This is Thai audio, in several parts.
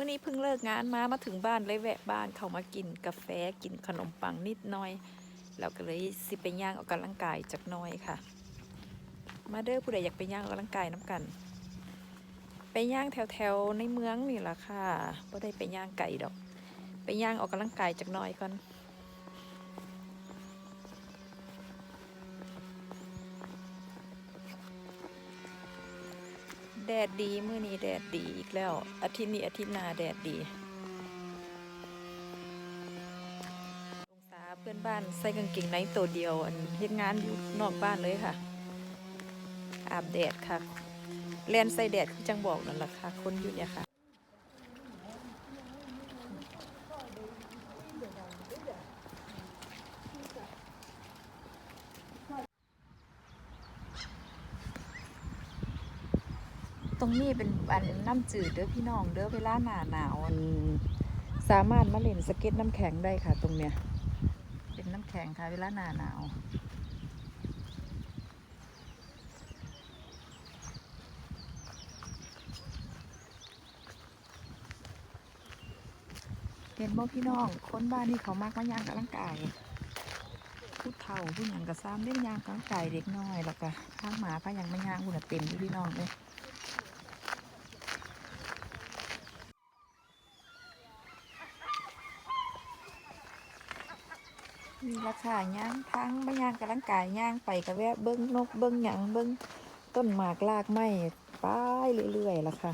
มื่อนี้เพิ่งเลิกงานมามาถึงบ้านเลยแวะบ้านเขามากินกาแฟกินขนมปังนิดหน่อย แล้วก็เลยสิไปย่างออกกำลังกายจักหน่อยค่ะ มาเด้อผู้ใดอยากไปย่างออกกำลังกายน้ำกัน ไปย่างแถวๆในเมืองนี่แหละค่ะไ่ได้ไปย่างไก่ดอก ไปย่างออกกำลังกายจักหน่อยก่อน แดดดีมื้อนี้แดดดีอีกแล้ว อาทิตย์นี้อาทิตย์หน้าแดดดีองศาเพื่อนบ้านใส่กางเกงในตัวเดียว อันเฮ็ดงานอยู่นอกบ้านเลยค่ะ อาบแดดค่ะแลนใส่แดดที่จังบอกนั่นแหละค่ะ คนอยู่เนี่ยค่ะ ตรงนี้ เป็นอันน้ำจืดเด้อพี่น้องเด้อเวลาหนาหนาวอันสามารถมาเล่นสเก็ตน้ำแข็งได้ค่ะ ตรงเนี้ยเป็นน้ำแข็งค่ะ เวลาหนาหนาวเห็นบ่พี่น้อง คนบ้านนี่เขามากมาย่างกำลังกายผู้เฒ่าผู้หยังกระซ้ำได้ย่างกำลังกายเด็กน้อย แล้วก็ข้างหมาพายังไม่ย่างคุณเต็มอยู่พี่น้องเลย มีราคาย่างทั้งไม่ย่างกำลังกายย่างไปกระแวะเบิ้งนกเบิ้งหยังเบิ้งต้นหมากลากไม้ไป้ายเรื่อยๆละค่ะ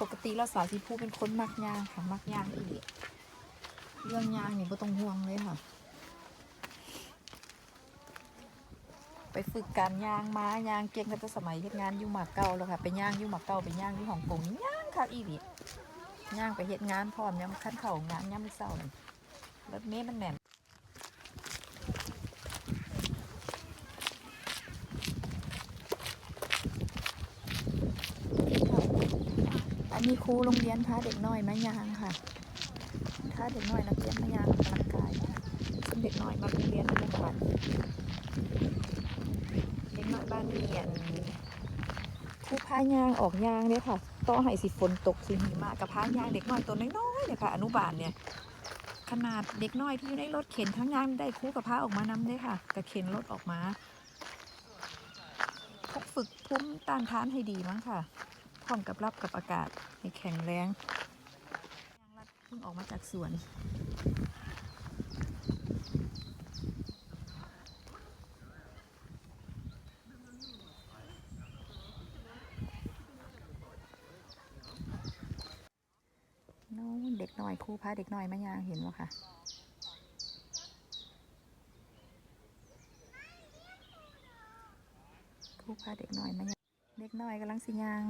ปกติเราสาวสีผู้เป็นคนมักย่างค่ะ มักย่างอีกเรื่องย่างนี่ไม่ต้องห่วงเลยค่ะ ไป ฝึกการย่างม้าย่างเก่งกันแต่สมัยเฮ็ดงานอยู่หมากเก่าแล้วค่ะไปย่างอยู่หมากเก่าไปย่างอยู่ฮ่องกงย่างค่ะอีหลีย่างไปเฮ็ดงานพร้อมยามขั้นเข่างานยามมื้อเช้ารถเมล์มันแน่นอันนี้ครูโรงเรียนพาเด็กน้อยมายางค่ะพาเด็กน้อยนักเรียนมายางออกกำลังกายค่ะเด็กน้อยมาโรงเรียนทุกวันเด็กน้อยบ้านเรียนผู้พายางออกยางเนี่ยค่ะต่อให้สิฝนตกสิหิมะกับพายางเด็กน้อยตัวน้อยๆเนี่ยค่ะ อนุบาลเนี่ยขนาดเด็กน้อยที่อยู่ในรถเข็นทั้งยางได้คู่กับพาออกมานำได้ค่ะกับเข็นรถออกมาพกฝึกภูมิต้านทานให้ดีมั้งค่ะพร้อมกับรับกับอากาศให้แข็งแรงยางรัดเพิ่งออกมาจากสวน อยคู่พาเด็กน้อยมายางเห็นไหมคะคู่พาเด็กน้อยมายางเด็กน้อยกำลังสิยาง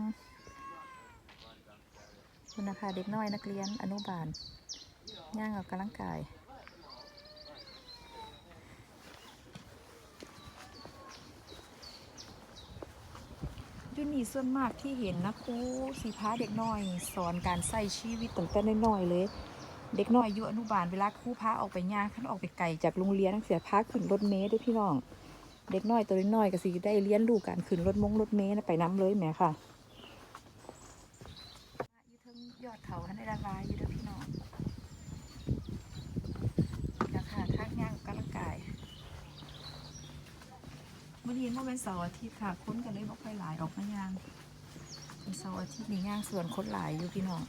คุณนะคะเด็กน้อยนักเรียนอนุบาลย่างออกกำลังกาย ที่นี่ส่วนมากที่เห็นนะครูสีพาเด็กน้อย สอนการใส่ชีวิตตั้งแต่น้อยๆเลย เด็กน้อยอยู่อนุบาลเวลาครูพาออกไปย่างขันออกไปไกลจากโรงเรียนนักเสียพาขึ้นรถเมล์ด้วยพี่น้อง เด็กน้อยตัวน้อยก็สิได้เลี้ยนรู้การขึ้นรถมงรถเมล์ไปน้ำเลยแหมค่ะอยู่เทั้งยอดเขาทันได้ละลายอยู่เด้วยพี่น้องราคาทางย่างกำลังกาย มื่อนี้มันเป็นเสาร์อาทิตย์ค่ะค้นกันเลยบอกไปหลายออกมาย่างเป็นเสาร์อาทิตย์นี่ย่างส่วนคนหลายอยู่พี่น้อง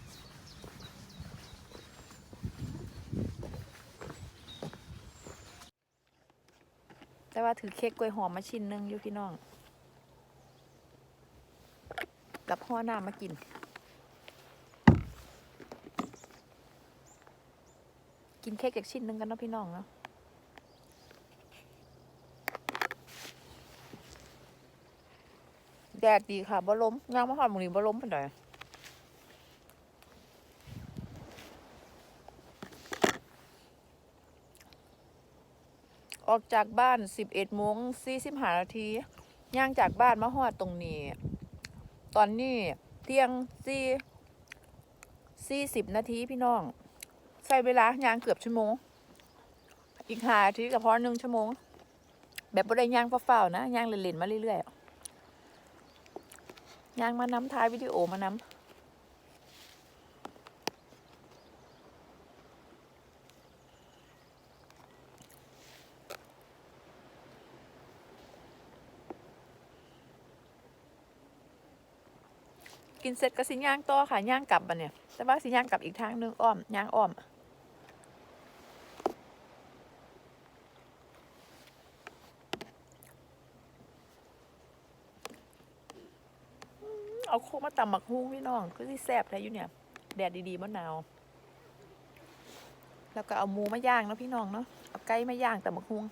แต่ว่าถือเค้กกล้วยหอมมาชิ้นนึงอยู่พี่น้อง กับห่อหน้ำมากิน กินเค้กจากชิ้นนึงกันเนาะพี่น้องเนาะ แดดดีค่ะบ่ล้มย่างมาหอดหมูนี่บ่ล้มเป็นไดออกจากบ้านสิบเอ็ดโมงสี่สิบห้านาทีย่างจากบ้านมาหอดตรงนี้ ตอนนี้เที่ยงสี่สี่สิบนาทีพี่น้อง ใช้เวลาย่างเกือบชั่วโมง อีกหาอาทีกับพอหนึ่งชั่วโมง แบบบ่ได้ย่างเฝ้าๆนะย่างเล่นๆมาเรื่อยๆ ย่างมาน้ำท้ายวิดีโอมาน้ำกินเสร็จก็สิย่างต่อค่ะย่างกลับบันเนี่ย แต่ว่าสิย่างกลับอีกทางหนึงอ้อมย่างอ้อม เอาโคก มาตำหมักฮุ้งพี่น้องคือที่แซ่บแท้อยู่เนี่ย แดดดีๆมะนาว แล้วก็เอาหมูมาย่างเนาะพี่น้องเนาะเอาไก่มาย่างตำหมักฮุ้ง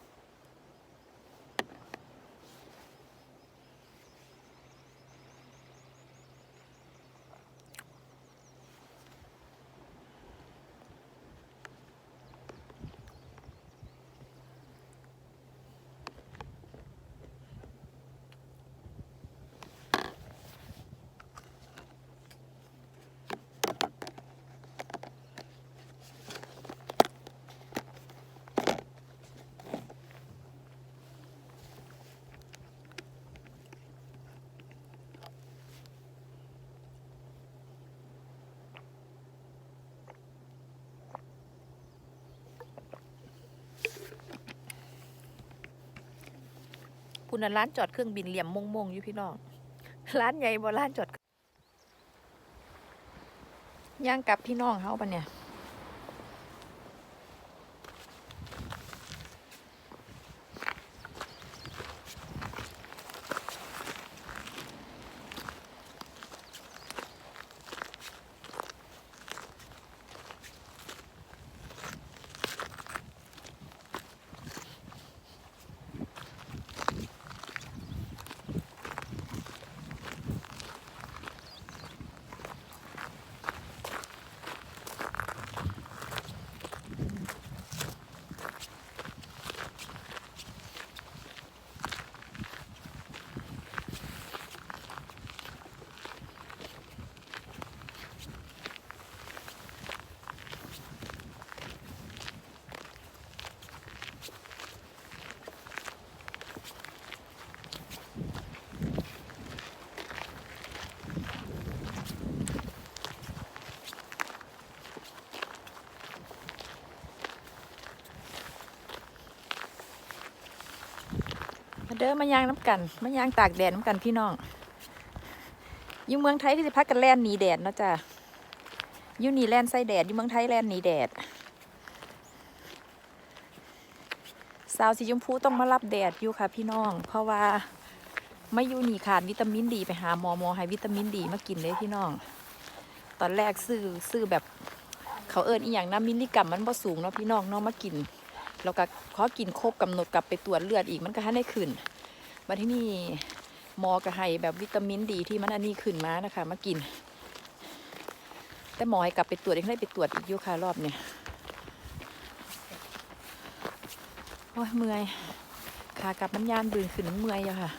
คุณน่ะร้านจอดเครื่องบินเหลี่ยมมงๆอยู่พี่น้อง ร้านใหญ่บ่ร้านจอดย่างกับพี่น้องเขาปะเนี่ย เด้อมาย่างน้ำกันมาย่างตากแดดน้ำกันพี่น้องอยู่เมืองไทยที่จะพักกันแล่นหนีแดดเนาะจ้ะอยู่นี่แล่นไส้แดดอยู่เมืองไทยแล่นหนีแดดสาวสีชมพูต้องมารับแดดอยู่ค่ะพี่น้อง เพราะว่าไม่อยู่นี่ขาดวิตามินดี ไปหาหมอหมอให้วิตามินดีมากินเลยพี่น้อง ตอนแรกซื้อซื้อแบบเขาเอิญอีอย่างนะมิลลิกรัมมันบ่สูงเนาะพี่น้องเนาะมากิน แล้วก็ขอกินครบกำหนดกลับไปตรวจเลือดอีกมันก็ให้ได้ขึ้นมาที่นี่หมอก็ให้แบบวิตามินดีที่มันอันนี้ขึ้นมานะคะ มากิน แต่หมอให้กลับไปตรวจยังได้ไปตรวจอีกอยู่ค่ะรอบเนี่ยโอ้ยเมื่อยขากลับมันยานบืนขึ้นมันเมื่อยอยู่ค่ะ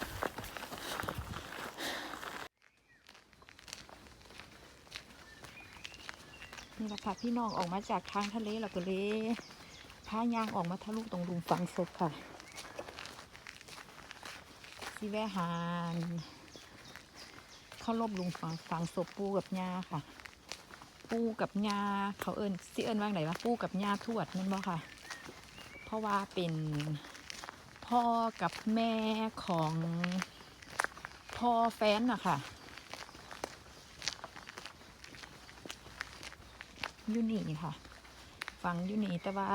นี่แหละค่ะพี่น้องออกมาจากทางทะเลเราก็เลย พายางออกมาทะลุตรงหลุมฝังศพค่ะสิแวะหานเข้ารบหลุมฝังฝังศพปูกับยาค่ะ ปูกับยาเขาเอิญสิเอิญว่าไหนวะปูกับยาทวดนั่นบ่ค่ะ เพราะว่าเป็นพ่อกับแม่ของพ่อแฟนอะค่ะยูนี่ค่ะ ฟังยูนี่แต่ว่า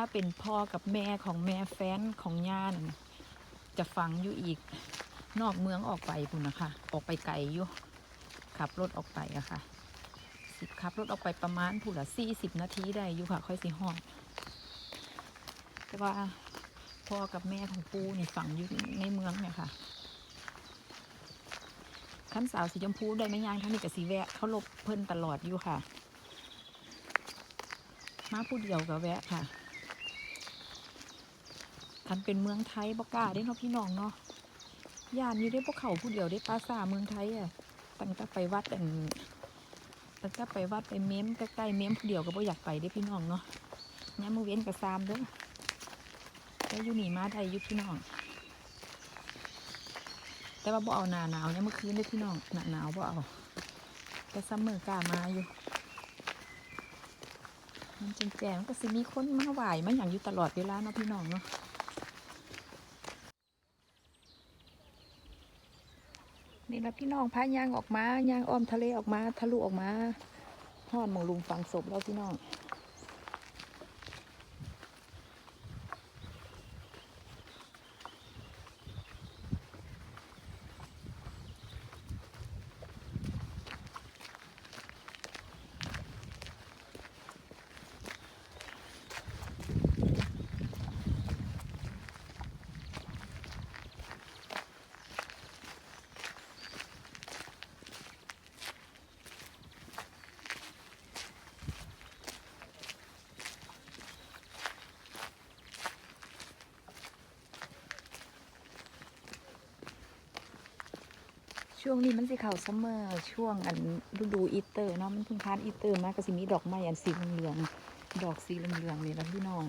ถ้าเป็นพ่อกับแม่ของแม่แฟนของย่านจะฟังอยู่อีก นอกเมืองออกไปพุ่นะคะ ออกไปไกลอยู่ขับรถออกไปอะค่ะสิขับรถออกไปประมาณพุ่นละสี่สิบนาทีได้อยู่ค่ะ ค่อยสิหอดแต่ว่าพ่อกับแม่ของปูนี่ฝังอยู่ในเมืองเนี่ยค่ะขั้นสาวสีชมพูได้ไม่ย่างท่านนี่กับสีแวะเขาลบเพิ่นตลอดอยู่ค่ะ มาผู้เดียวกับแวะค่ะ คันเป็นเมืองไทยบกล้าได้เนาะพี่น้องเนาะย่านอยู่ได้พวกเขาผู้เดียวได้ปราสาเมืองไทยอะตั้งแต่ไปวัดอันตั้งแต่ไปวัดไปเม้มใกล้ๆเม้มผู้เดียวก็บ่อยากไปได้พี่น้องเนาะเนี่ยมือเว้นกับซามเด้อแต่อยู่นี่มาได้อยู่พี่น้อง แต่ว่าบ่เอาหนาหนาวเนี่ยเมื่อคืนได้พี่น้องหนาหนาวบ่เอาแต่ซัมเมอร์กล้ามาอยู่มันจงแจงก็สิมีคนมาไหวมาอย่างอยู่ตลอดเวลาเนาะพี่น้องเนาะ นี่ละพี่น้องพายางออกมายางอ้อมทะเลออกมาทะลุออกมาหอดหมองลุงฝังศพแล้วพี่น้อง ช่วงนี้มันสิเข่าซัมเมอร์ช่วงอันฤดูอีสเตอร์เนาะมันเพิ่งผ่านอีสเตอร์มาก็สิมีดอกไม้อันสีเหลืองดอกสีเหลืองๆนี่ละพี่น้อง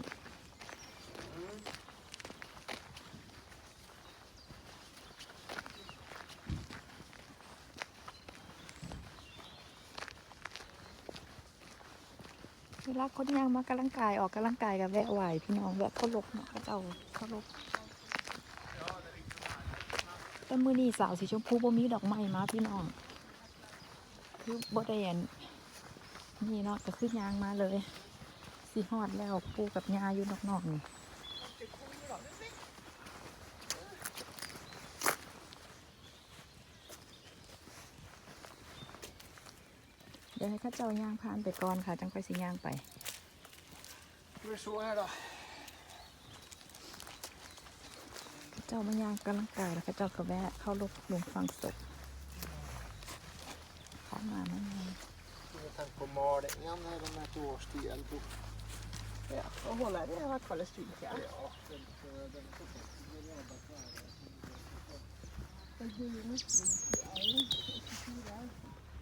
เวลาคนย่างมากำลังกายออกกำลังกายกับแวะไหวพี่น้องแวะเข้าลกเนาะเขาเจ้าเข้าลก แต่มือนี้สาวสีชมพูบ่มีดอกไม้มาพี่น้อง คือบ่ได้อันนี่เนาะก็คือยางมาเลยสีฮอดแล้วปูกับยาอยู่นอกๆนี่เดี๋ยวให้ข้าเจ้ายางผ่านไปก่อนค่ะ จังไปสิยางไป Ska vi se här då. ข้า เจ้ามาย่างกำลังกายแล้วข้าเจ้าก็แวะเข้าลงลงฟังศพเข้ามาไม่นาน Jag tänkte på malingen här, de här till årstil. Ja, och hålla det har varit kvar stryk ja. Ja, den, den, den,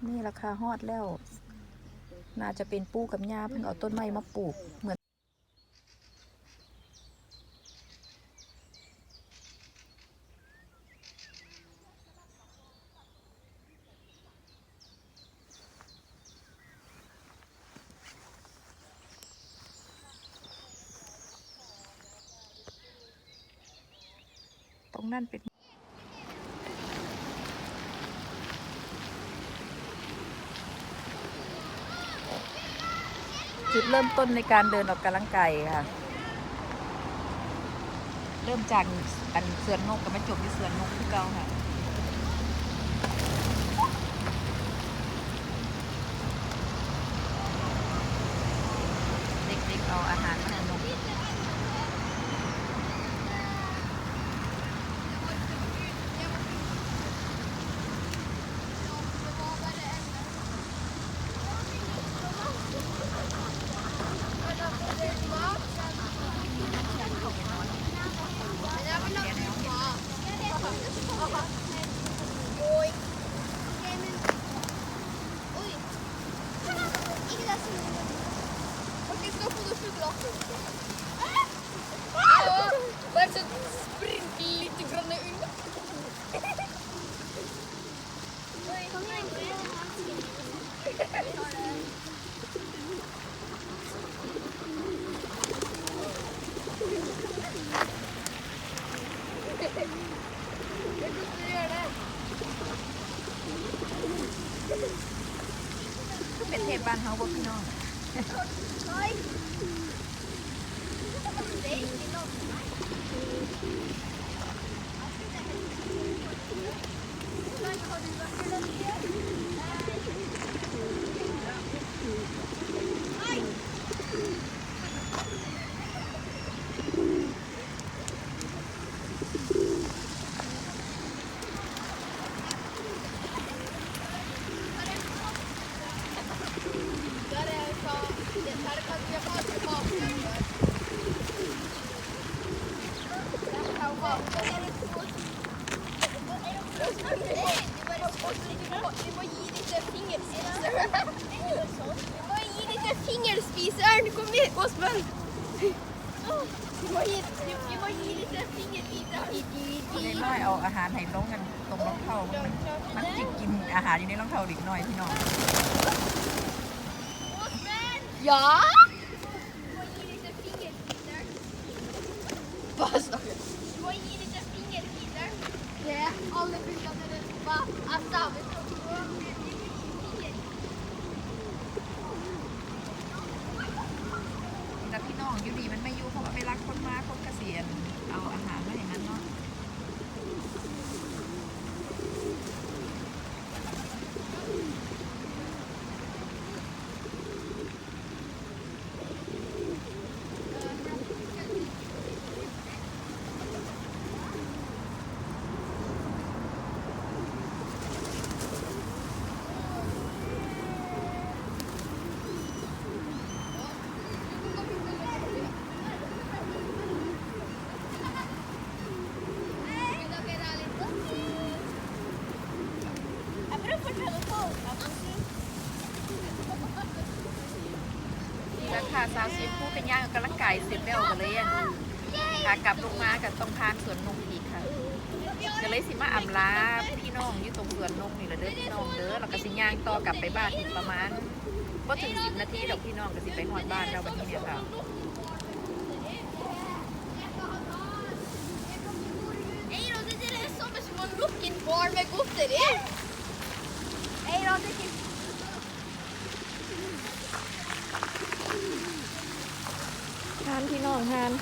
นี่ราคาฮอดแล้ว น่าจะเป็นปูกับยาเพิ่งเอาต้นไม้มาปลูก เหมือน รงนั้นเป็นจุดเริ่มต้นในการเดินออกกำลังกายค่ะ เริ่มจากอันเสือนนกกับมาจบที่เสือนนกที่เก่าค่ะ เด็กๆเอาอาหารมาให้นก Oj. Okej, men... Oj. Inte där som... Okej, ska få då choklad. Ja, bara så sprint lite grann undan. Oj, kom igen. Jag kommer göra det. เป็น เทพบ้านเฮาบ่พี่น้อง Oj. Det är inte något. Där är så... Det här kan jag bara tillbaka. Det kan vara... Vi må gi lite fingerspiseren. Vi må gi lite fingerspiseren. Kom igjen, Åsmund. Je må gi, je må gi lite fingerbiter. เด็กน้อยเอาอาหารให้ลงกันตรงรองเท้ามันมันจิกกิน อาหารอยู่ในรองเท้าเด็กน้อยพี่น้อง Ja! Je må gi lite fingerbiter. Vad sa du? Je må gi lite fingerbiter. Det er alle fugene rundt meg. Jeg staver så finger. แต่พี่น้องอยู่ดีมันไม่อยู่เพราะว่าไปรักคนมาคนเกษียณเอาอาหารมาอย่างนั้นเนาะ Vil dere ha litt? Jeg prøver å fortelle folk at แล้วค่ะสาวซีฟู้เป็น ย่างกำลังกายเสร็จแล้วก็เลยอันขากลับลงมากับต้องพานสวนนงอีกค่ะก็เลยสิมาอำลาพี่น้องอยู่ตรงสวนนงนี่แหละเด้อพี่น้องเด้อแล้วก็สิย่างต่อกลับไปบ้านอีกประมาณก็ถึงสิบนาทีดอกพี่น้องก็สิไปหอดบ้านเราวันนี้เนี่ยค่ะ Hei da, det er det samme som å lukke inn bar med godteri. Hei da, det er ikke ทาน พี่น้องทานแล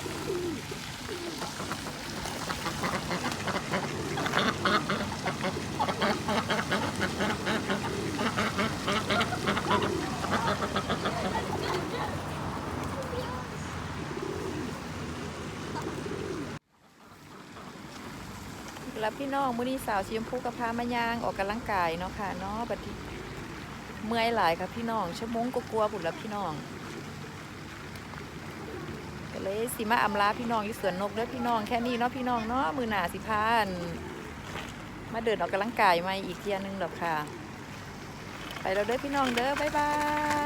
้วพี่น้องมื้อนี้สาวชีชมพูกับพามายางออกกำลังกายเนาะค่ะเนาะบัดนี้เมื่อยหลายค่ะพี่น้องชั่วโมงก็กลัวๆพุ่นแล้วพี่น้อง เลยสิมาอำลาพี่น้องอยู่สวนนกเด้อพี่น้องแค่นี้เนาะพี่น้องเนาะมือหนาสิพานมาเดินออกกำลังกายมาอีกเทียนึงหรอกค่ะ ไปแล้วเด้อพี่น้องเด้อบ๊ายบาย